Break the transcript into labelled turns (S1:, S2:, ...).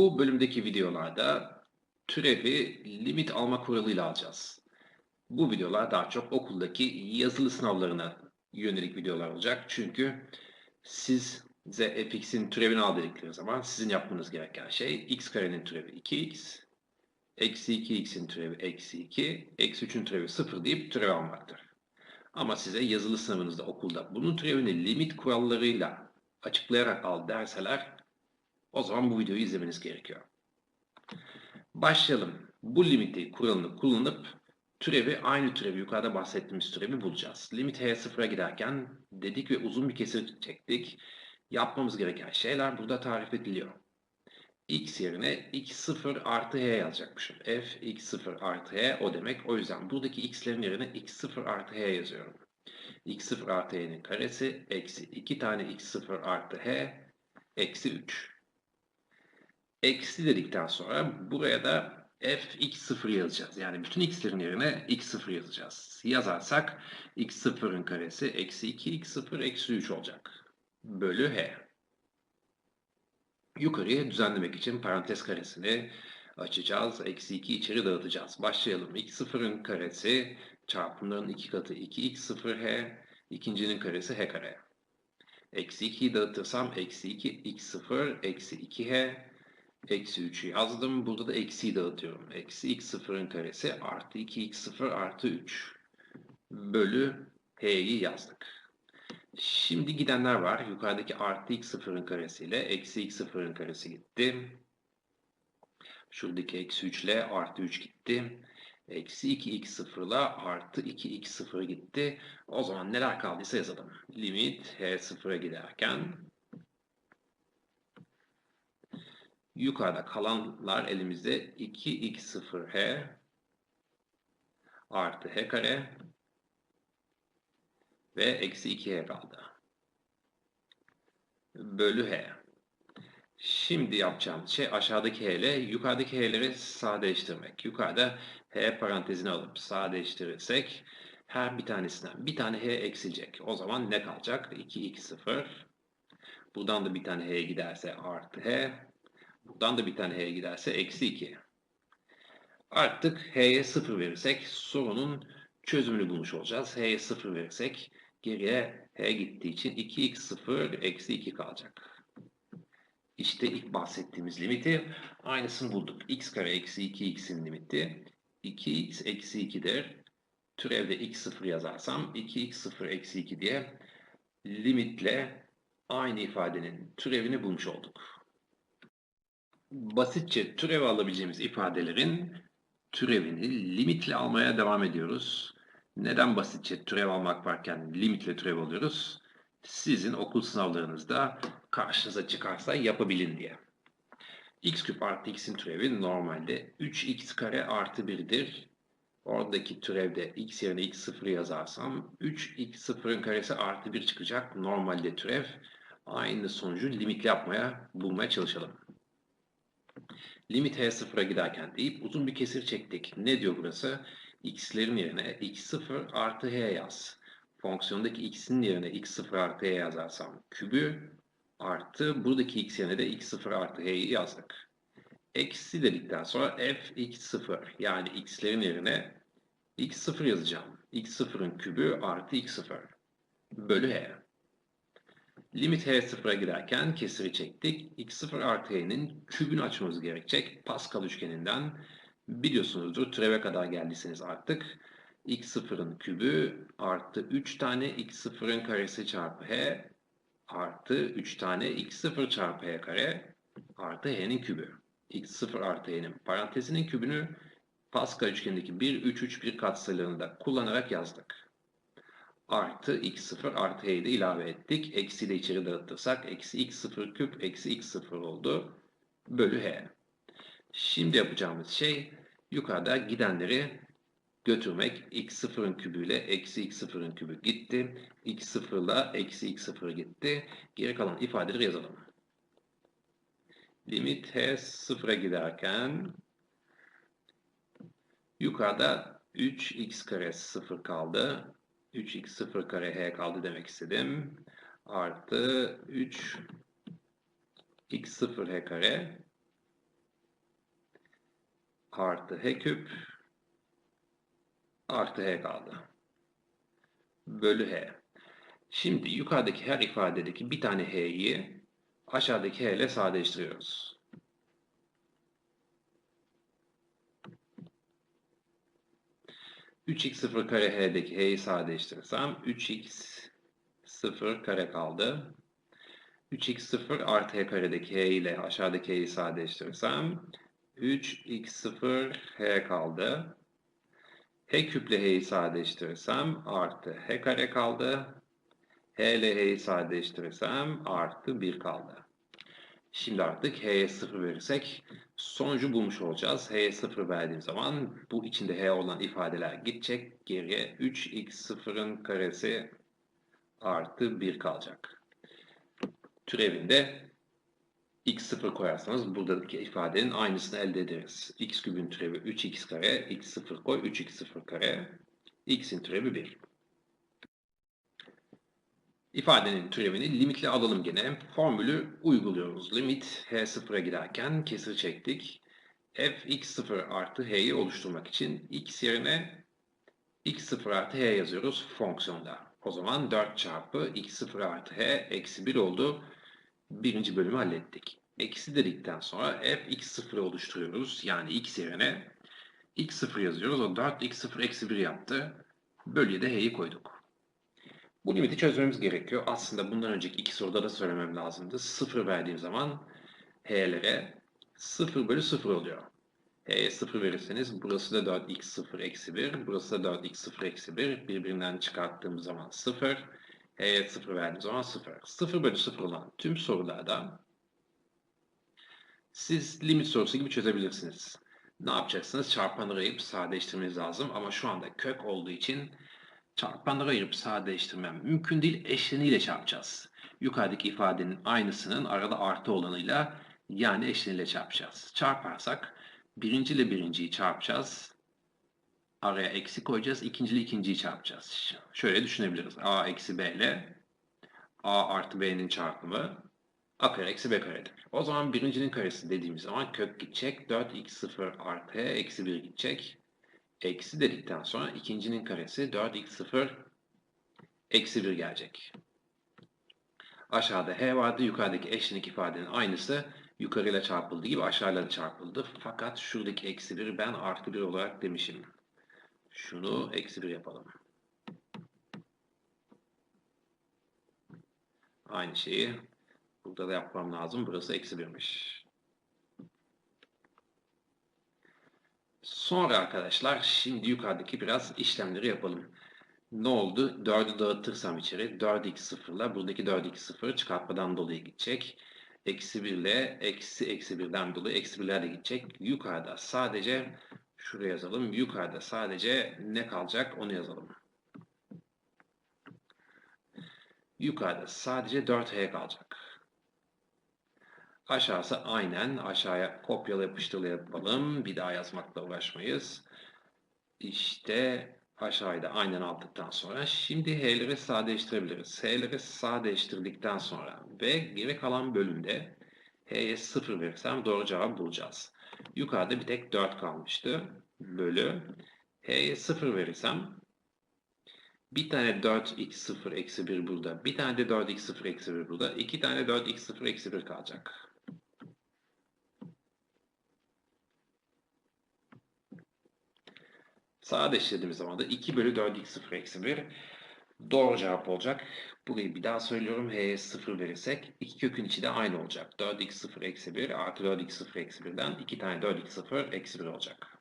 S1: Bu bölümdeki videolarda türevi limit alma kuralıyla alacağız. Bu videolar daha çok okuldaki yazılı sınavlarına yönelik videolar olacak. Çünkü siz size fx'in türevini al dedikleri zaman sizin yapmanız gereken şey x karenin türevi 2x, eksi 2x'in türevi eksi 2, eksi 3'ün türevi 0 deyip türev almaktır. Ama size yazılı sınavınızda okulda bunun türevini limit kurallarıyla açıklayarak al derseler o zaman bu videoyu izlemeniz gerekiyor. Başlayalım. Bu limiti kuralını kullanıp türevi aynı türevi yukarıda bahsettiğimiz türevi bulacağız. Limit h sıfıra giderken dedik ve uzun bir kesir çektik. Yapmamız gereken şeyler burada tarif ediliyor. x yerine x0 artı h yazacakmışım. f x0 artı h o demek. O yüzden buradaki x'lerin yerine x0 artı h yazıyorum. x0 artı h'nin karesi eksi 2 tane x0 artı h eksi 3. Eksi dedikten sonra buraya da f x0 yazacağız. Yani bütün x'lerin yerine x0 yazacağız. Yazarsak x0'ın karesi eksi 2 x0 eksi 3 olacak. Bölü h. Yukarıya düzenlemek için parantez karesini açacağız. Eksi 2 içeri dağıtacağız. Başlayalım. x0'ın karesi çarpımların 2 katı 2x0h. ikincinin karesi h kare. Eksi 2'yi dağıtırsam eksi 2 x0 eksi 2h Eksi 3'ü yazdım. Burada da eksiyi dağıtıyorum. Eksi x0'ın karesi artı 2x0 artı 3 bölü h'yi yazdık. Şimdi gidenler var. Yukarıdaki artı x0'ın karesiyle eksi x0'ın karesi gitti. Şuradaki eksi 3 ile artı 3 gitti. Eksi 2x0 ile artı 2x0 gitti. O zaman neler kaldıysa yazalım. Limit h sıfıra giderken Yukarıda kalanlar elimizde 2x0h artı h kare ve eksi 2h kaldı. Bölü h. Şimdi yapacağımız şey aşağıdaki h ile yukarıdaki h'leri sadeleştirmek. Yukarıda h parantezini alıp sadeleştirirsek her bir tanesinden bir tane h eksilecek. O zaman ne kalacak? 2x0. Buradan da bir tane h giderse artı h. Buradan da bir tane h'ye giderse eksi 2. Artık h'ye 0 verirsek sorunun çözümünü bulmuş olacağız. h'ye 0 verirsek geriye h gittiği için 2x0 eksi 2 kalacak. İşte ilk bahsettiğimiz limiti aynısını bulduk. x kare eksi 2x'in limiti 2x eksi 2'dir. Türevde x0 yazarsam 2x0 eksi 2 diye limitle aynı ifadenin türevini bulmuş olduk basitçe türev alabileceğimiz ifadelerin türevini limitle almaya devam ediyoruz. Neden basitçe türev almak varken limitle türev alıyoruz? Sizin okul sınavlarınızda karşınıza çıkarsa yapabilin diye. x küp artı x'in türevi normalde 3x kare artı 1'dir. Oradaki türevde x yerine x0 yazarsam 3x0'ın karesi artı 1 çıkacak. Normalde türev aynı sonucu limitle yapmaya bulmaya çalışalım. Limit h sıfıra giderken deyip uzun bir kesir çektik. Ne diyor burası? x'lerin yerine x0 artı h yaz. Fonksiyondaki x'in yerine x0 artı h yazarsam kübü artı buradaki x yerine de x0 artı h'yi yazdık. Eksi dedikten sonra f x0 yani x'lerin yerine x0 yazacağım. x0'ın kübü artı x0 bölü h. Limit h sıfıra giderken kesiri çektik. x0 artı h'nin kübünü açmamız gerekecek. Pascal üçgeninden biliyorsunuzdur. Türeve kadar geldiyseniz artık. x0'ın kübü artı 3 tane x0'ın karesi çarpı h artı 3 tane x0 çarpı h kare artı h'nin kübü. x0 artı h'nin parantezinin kübünü Pascal üçgenindeki 1, 3, 3, 1 katsayılarını da kullanarak yazdık artı x0 artı h'yi de ilave ettik. Eksi de içeri dağıtırsak eksi x0 küp eksi x0 oldu. Bölü h. Şimdi yapacağımız şey yukarıda gidenleri götürmek. x0'ın kübüyle eksi x0'ın kübü gitti. x0 ile eksi x0 gitti. Geri kalan ifadeleri yazalım. Limit h sıfıra giderken yukarıda 3x kare 0 kaldı. 3x 0 kare h kaldı demek istedim. Artı 3 x 0 h kare artı h küp artı h kaldı. Bölü h. Şimdi yukarıdaki her ifadedeki bir tane h'yi aşağıdaki h ile sadeleştiriyoruz. Üç x sıfır kare h'deki h'yi sadeleştirirsem 3x 0 kare kaldı. 3x0 artı h karedeki h ile aşağıdaki h'yi sadeleştirirsem 3x0 h kaldı. h küple h'yi sadeleştirirsem artı h kare kaldı. h ile h'yi sadeleştirirsem artı 1 kaldı. Şimdi artık h'ye 0 verirsek sonucu bulmuş olacağız. h'ye 0 verdiğim zaman bu içinde h olan ifadeler gidecek. Geriye 3x0'ın karesi artı 1 kalacak. Türevinde x0 koyarsanız buradaki ifadenin aynısını elde ederiz. x kübün türevi 3x kare, x0 koy 3x0 kare, x'in türevi 1. İfadenin türevini limitle alalım gene. Formülü uyguluyoruz. Limit h sıfıra giderken kesir çektik. f x0 artı h'yi oluşturmak için x yerine x0 artı h yazıyoruz fonksiyonda. O zaman 4 çarpı x0 artı h eksi 1 oldu. Birinci bölümü hallettik. Eksi dedikten sonra f x0 oluşturuyoruz. Yani x yerine x0 yazıyoruz. O 4 x0 eksi 1 yaptı. Bölüye de h'yi koyduk. Bu limiti çözmemiz gerekiyor. Aslında bundan önceki iki soruda da söylemem lazımdı. 0 verdiğim zaman h'lere 0 bölü 0 oluyor. H'ye 0 verirseniz burası da 4x0 eksi 1. Burası da 4x0 eksi 1. Birbirinden çıkarttığım zaman 0. H'ye 0 verdiğim zaman 0. 0 bölü 0 olan tüm sorularda siz limit sorusu gibi çözebilirsiniz. Ne yapacaksınız? Çarpanları ayırıp sadeleştirmeniz lazım. Ama şu anda kök olduğu için çarpanları ayırıp sadeleştirmem mümkün değil. Eşleniyle çarpacağız. Yukarıdaki ifadenin aynısının arada artı olanıyla yani eşleniyle çarpacağız. Çarparsak birinci ile birinciyi çarpacağız. Araya eksi koyacağız. İkinci ile ikinciyi çarpacağız. Şöyle düşünebiliriz. A eksi B ile A artı B'nin çarpımı A kare eksi B karedir. O zaman birincinin karesi dediğimiz zaman kök gidecek. 4x0 artı eksi 1 gidecek. Eksi dedikten sonra ikincinin karesi 4x0 eksi 1 gelecek. Aşağıda H vardı. Yukarıdaki eşlenik ifadenin aynısı yukarıyla çarpıldığı gibi aşağıyla çarpıldı. Fakat şuradaki eksi 1'i ben artı 1 olarak demişim. Şunu eksi 1 yapalım. Aynı şeyi burada da yapmam lazım. Burası eksi 1'miş. Sonra arkadaşlar şimdi yukarıdaki biraz işlemleri yapalım. Ne oldu? 4'ü dağıtırsam içeri 4x0 ile buradaki 4x0 çıkartmadan dolayı gidecek. Eksi 1 ile eksi eksi 1'den dolayı eksi 1'ler de gidecek. Yukarıda sadece şuraya yazalım. Yukarıda sadece ne kalacak onu yazalım. Yukarıda sadece 4h kalacak. Aşağısı aynen aşağıya kopyala yapıştırla yapalım. Bir daha yazmakla uğraşmayız. İşte aşağıda aynen aldıktan sonra şimdi h'leri sadeleştirebiliriz. h'leri sadeleştirdikten sonra ve geri kalan bölümde h'ye 0 verirsem doğru cevabı bulacağız. Yukarıda bir tek 4 kalmıştı. Bölü h'ye 0 verirsem bir tane 4x0 eksi 1 burada. Bir tane de 4x0 eksi 1 burada. İki tane 4x0 eksi 1 kalacak. Sadeleştirdiğimiz zaman da 2 bölü 4x0 eksi 1 doğru cevap olacak. Burayı bir daha söylüyorum. H'ye 0 verirsek iki kökün içi de aynı olacak. 4x0 eksi 1 artı 4x0 eksi 1'den 2 tane 4x0 eksi 1 olacak.